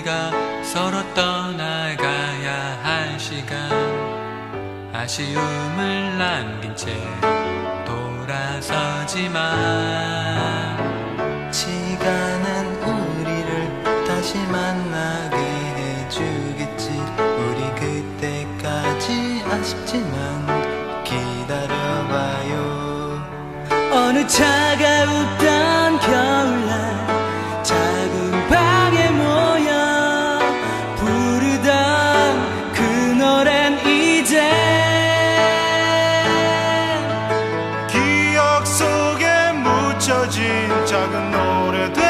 우리가 서로 떠나가야 할 시간. 아쉬움을 남긴 채 돌아서지만 시간은 우리를 다시 만나게 해주겠지. 우리 그때까지 아쉽지만 기다려봐요. 어느 차가웠 작은 노래 됐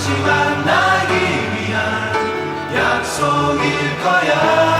다시 만나기 위한 약속일 거야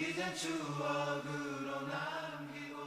이젠 추억으로 남기고